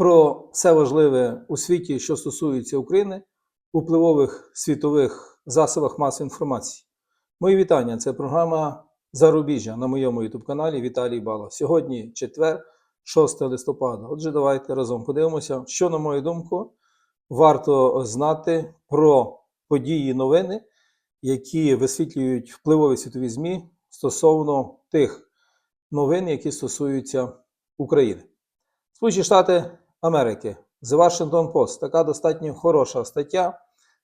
про все важливе у світі, що стосується України, у впливових світових засобах масової інформації. Мої вітання. Це програма Зарубіжжя на моєму youtube каналі Віталій Бала. Сьогодні четвер, 6 листопада. Отже, давайте разом подивимося, що, на мою думку, варто знати про події новини, які висвітлюють впливові світові ЗМІ стосовно тих новин, які стосуються України. Сполучені Штати Америки, The Washington Post, така достатньо хороша стаття,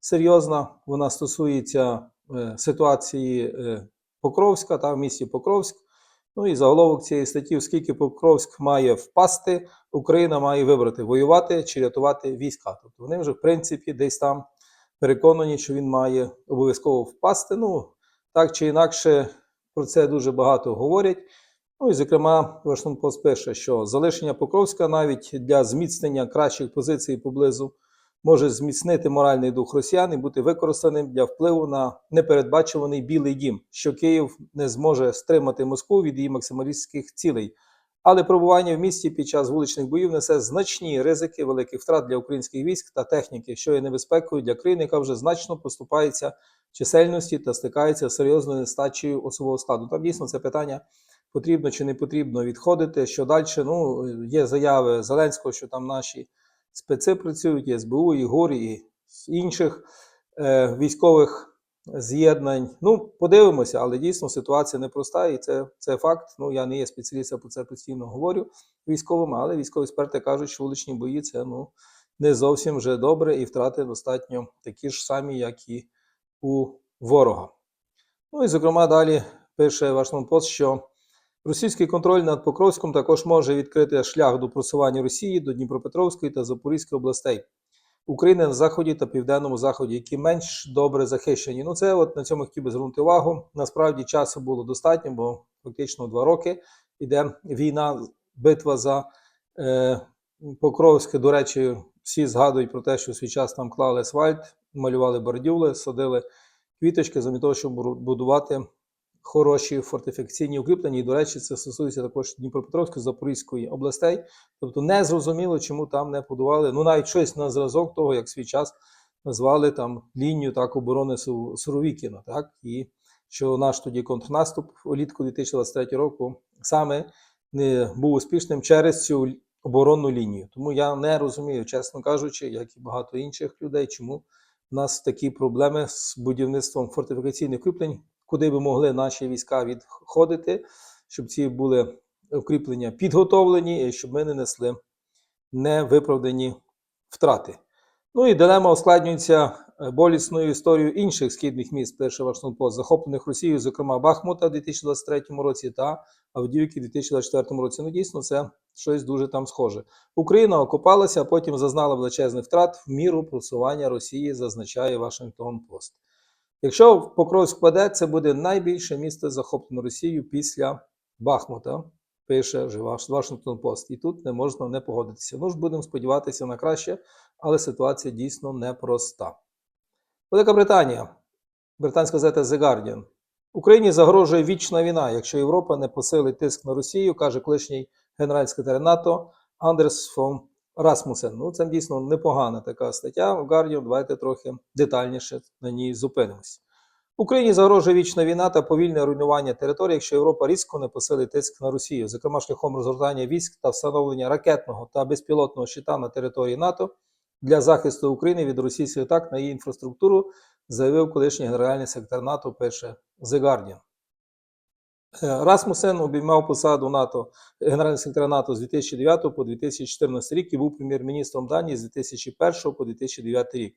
серйозна. Вона стосується е, ситуації е, Покровська та в місті Покровськ. Ну і заголовок цієї статті, оскільки Покровськ має впасти, Україна має вибрати воювати чи рятувати війська. Тобто вони вже, в принципі, десь там переконані, що він має обов'язково впасти. Ну, так чи інакше, про це дуже багато говорять. Ну і, зокрема, Вашингтон Пост пише, що залишення Покровська навіть для зміцнення кращих позицій поблизу може зміцнити моральний дух росіян і бути використаним для впливу на непередбачуваний Білий Дім, що Київ не зможе стримати Москву від її максималістських цілей. Але пробування в місті під час вуличних боїв несе значні ризики великих втрат для українських військ та техніки, що є небезпекою для країни, яка вже значно поступається чисельності та стикається з серйозною нестачею особового складу. Там дійсно це питання потрібно чи не потрібно відходити. Що далі? Ну, є заяви Зеленського, що там наші специ працюють, і СБУ, і ГОР, і інших е, військових з'єднань. Ну, подивимося, але дійсно ситуація непроста, і це, це факт. Ну, я не є спеціалістом, про це постійно говорю військовими, але військові експерти кажуть, що вуличні бої це ну, не зовсім вже добре, і втрати достатньо такі ж самі, як і у ворога. Ну і зокрема, далі пише Вашингтон Пост, що російський контроль над Покровськом також може відкрити шлях до просування Росії до Дніпропетровської та Запорізької областей. України на заході та південному заході, які менш добре захищені. Ну, це от на цьому хотів би звернути увагу. Насправді часу було достатньо, бо фактично два роки йде війна, битва за е, Покровське. До речі, всі згадують про те, що свій час там клали асфальт, малювали бордюли, садили квіточки замість того, щоб будувати хороші фортифікаційні укріплення. І, до речі, це стосується також Дніпропетровської, Запорізької областей. Тобто не зрозуміло, чому там не будували. Ну, навіть щось на зразок того, як свій час назвали там лінію так оборони Суровікіна, так і що наш тоді контрнаступ влітку 2023 року саме не був успішним через цю оборонну лінію. Тому я не розумію, чесно кажучи, як і багато інших людей, чому в нас такі проблеми з будівництвом фортифікаційних укріплень, куди би могли наші війська відходити, щоб ці були укріплення підготовлені, і щоб ми не несли невиправдані втрати. Ну і дилема ускладнюється е, болісною історією інших східних міст, перше Вашингтон Пост, захоплених Росією, зокрема Бахмута в 2023 році та Авдіївки в 2024 році. Ну, дійсно, це щось дуже там схоже. Україна окупалася, а потім зазнала величезних втрат в міру просування Росії, зазначає Вашингтон Пост. Якщо Покровськ впаде, це буде найбільше місто захоплене Росією після Бахмута, пише Вашингтон Пост. І тут не можна не погодитися. Ну ж будемо сподіватися на краще, але ситуація дійсно непроста. Велика Британія, британська газета The Guardian. Україні загрожує вічна війна, якщо Європа не посилить тиск на Росію, каже колишній генеральний секретар НАТО Андерс фон Расмусен. Ну, це дійсно непогана така стаття в Guardian. Давайте трохи детальніше на ній зупинимось. Україні загрожує вічна війна та повільне руйнування території, якщо Європа різко не посилить тиск на Росію, зокрема шляхом розгортання військ та встановлення ракетного та безпілотного щита на території НАТО для захисту України від російських атак на її інфраструктуру, заявив колишній генеральний секретар НАТО, пише The Guardian. Е, Расмусен обіймав посаду НАТО генерального секретаря НАТО з 2009 по 2014 рік і був прем'єр-міністром Данії з 2001 по 2009 рік.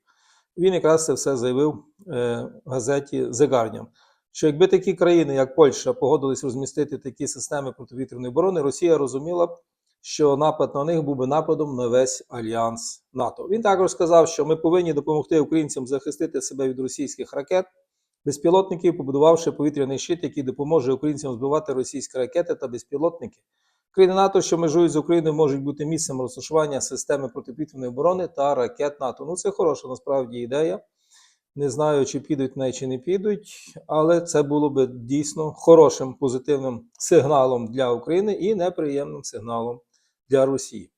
Він якраз це все заявив е, в газеті The Guardian, що якби такі країни, як Польща, погодились розмістити такі системи противітряної оборони, Росія розуміла б, що напад на них був би нападом на весь альянс НАТО. Він також сказав, що ми повинні допомогти українцям захистити себе від російських ракет, безпілотників, побудувавши повітряний щит, який допоможе українцям збивати російські ракети та безпілотники. Країни НАТО, що межують з Україною, можуть бути місцем розташування системи протиповітряної оборони та ракет НАТО. Ну, це хороша насправді ідея. Не знаю, чи підуть неї, чи не підуть, але це було би дійсно хорошим позитивним сигналом для України і неприємним сигналом для Росії.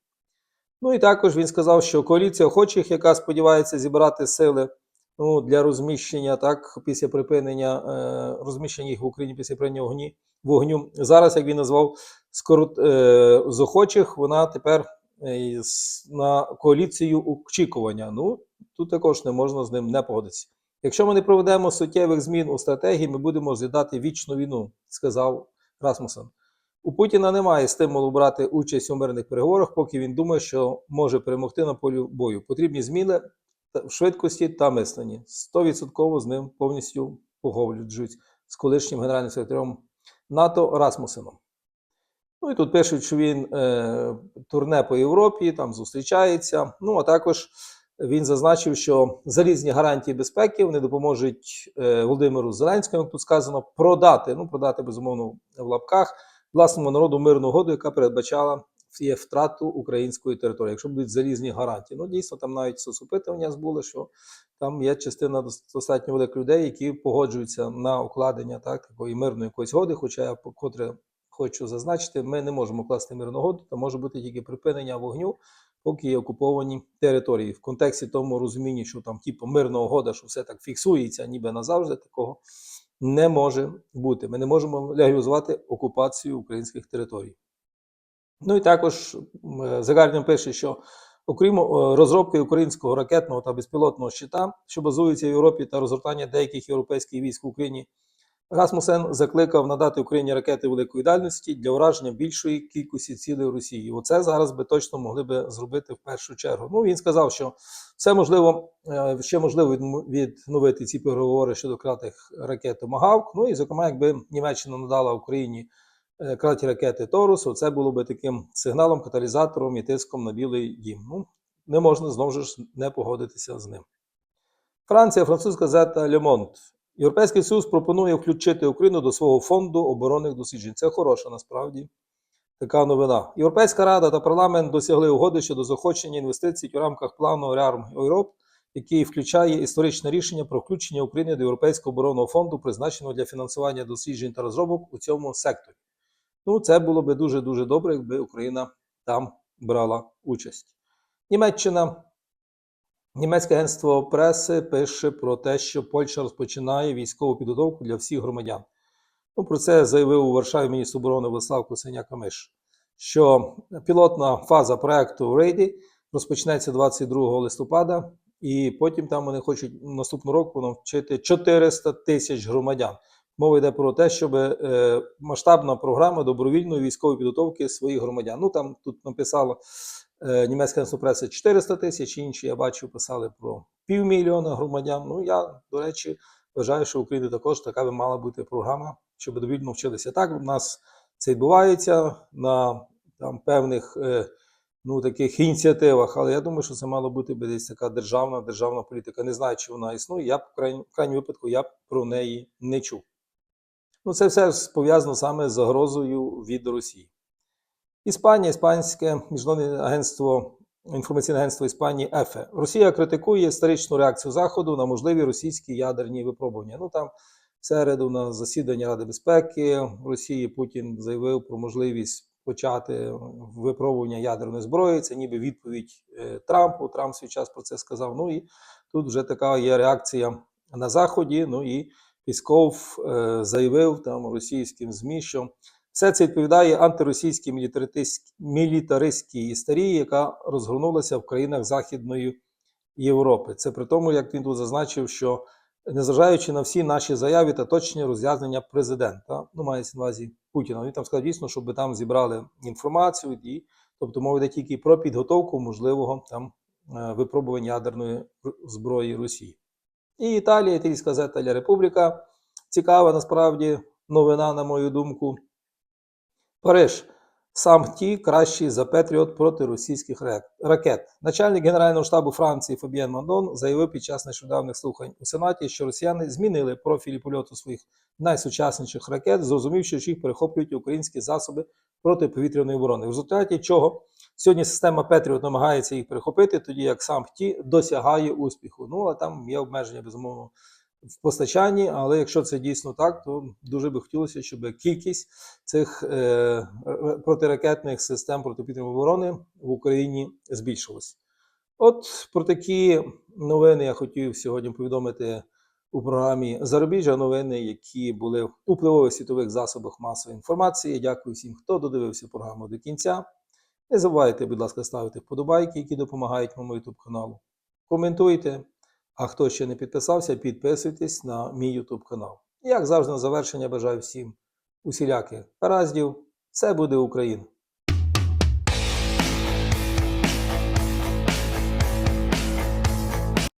Ну і також він сказав, що коаліція охочих, яка сподівається зібрати сили ну, для розміщення, так, після припинення е, розміщення їх в Україні після припинення вогні, вогню. Зараз, як він назвав, скорот, е, з охочих, вона тепер е, на коаліцію очікування. Ну, тут також не можна з ним не погодитися. Якщо ми не проведемо суттєвих змін у стратегії, ми будемо розглядати вічну війну, сказав Расмусен. У Путіна немає стимулу брати участь у мирних переговорах, поки він думає, що може перемогти на полі бою. Потрібні зміни в швидкості та мисленні. 100% з ним повністю погоджуюсь з колишнім генеральним секретарем НАТО Расмусеном. Ну і тут пишуть, що він е, турне по Європі, там зустрічається. Ну а також він зазначив, що залізні гарантії безпеки вони допоможуть е, Володимиру Зеленському, як тут сказано, продати, ну продати безумовно в лапках власному народу мирну угоду, яка передбачала є втрату української території, якщо будуть залізні гарантії. Ну дійсно, там навіть соцопитування були, що там є частина достатньо великих людей, які погоджуються на укладення так такої мирної якоїсь годи. Хоча я покотре хочу зазначити, ми не можемо класти мирну угоду, то може бути тільки припинення вогню, поки є окуповані території. В контексті тому розумінні, що там типу мирна угода, що все так фіксується, ніби назавжди такого не може бути. Ми не можемо легалізувати окупацію українських територій. Ну і також е, Guardian пише, що окрім е, розробки українського ракетного та безпілотного щита, що базується в Європі та розгортання деяких європейських військ в Україні, Расмусен закликав надати Україні ракети великої дальності для ураження більшої кількості цілей Росії. Оце зараз би точно могли би зробити в першу чергу. Ну він сказав, що все можливо е, ще можливо відновити ці переговори щодо крилатих ракет Томагавк. Ну і зокрема, якби Німеччина надала Україні крилаті ракети Торус, це було би таким сигналом, каталізатором і тиском на білий дім. Ну не можна знову ж не погодитися з ним. Франція, французька газета Le Monde. Європейський Союз пропонує включити Україну до свого фонду оборонних досліджень. Це хороша насправді така новина. Європейська рада та парламент досягли угоди щодо заохочення інвестицій у рамках плану Rearm Europe, який включає історичне рішення про включення України до Європейського оборонного фонду, призначеного для фінансування досліджень та розробок у цьому секторі. Ну, це було би дуже дуже добре, якби Україна там брала участь. Німеччина Німецьке агентство преси пише про те, що Польща розпочинає військову підготовку для всіх громадян. Ну, про це заявив у Варшаві міністр оборони Владислав Косиняк-Камиш, що пілотна фаза проекту Рейді розпочнеться 22 листопада, і потім там вони хочуть наступного року навчити 400 тисяч громадян. Мова йде про те, щоб е, масштабна програма добровільної військової підготовки своїх громадян. Ну там тут написало е, німецька преси 400 тисяч, інші я бачу, писали про півмільйона громадян. Ну я, до речі, вважаю, що в Україні також така би мала бути програма, щоб добровільно вчилися. Так, у нас це відбувається на там, певних е, ну, таких ініціативах, але я думаю, що це мала бути би десь така державна державна політика. Не знаю, чи вона існує. Я в крайньому, випадку я про неї не чув. Ну, це все пов'язано саме з загрозою від Росії. Іспанія, іспанське міжнародне агентство, інформаційне агентство Іспанії ЕФЕ. Росія критикує історичну реакцію Заходу на можливі російські ядерні випробування. Ну там в середу на засідання Ради безпеки Росії Путін заявив про можливість почати випробування ядерної зброї. Це ніби відповідь е, Трампу. Трамп свій час про це сказав. Ну і тут вже така є реакція на Заході. Ну і Пісков е, заявив там російським ЗМІ, що все це відповідає антиросійській мілітаристській- істерії, яка розгорнулася в країнах Західної Європи. Це при тому, як він тут зазначив, що незважаючи на всі наші заяви та точні роз'яснення президента, ну мається на увазі Путіна, він там сказав дійсно, щоб там зібрали інформацію, і тобто йде тільки про підготовку можливого там е, випробування ядерної зброї Росії. І Італія, італійська газета Ля Републіка. Цікава насправді новина, на мою думку. Париж. Сам ті кращий за Петріот проти російських ракет. Начальник Генерального штабу Франції Фабіен Мандон заявив під час нещодавних слухань у Сенаті, що росіяни змінили профілі польоту своїх найсучасніших ракет, зрозумівши, що їх перехоплюють українські засоби протиповітряної оборони. В результаті чого сьогодні система Петріот намагається їх перехопити, тоді як сам ті досягає успіху. Ну а там є обмеження безумовно в постачанні, але якщо це дійсно так, то дуже би хотілося, щоб кількість цих е, протиракетних систем протиповітряної оборони в Україні збільшилась. От про такі новини я хотів сьогодні повідомити у програмі Зарубіжжя новини, які були в впливових світових засобах масової інформації. Дякую всім, хто додивився програму до кінця. Не забувайте, будь ласка, ставити вподобайки, які допомагають моєму YouTube каналу. Коментуйте. А хто ще не підписався, підписуйтесь на мій YouTube канал. Як завжди, на завершення бажаю всім усіляких гараздів. Все буде Україна!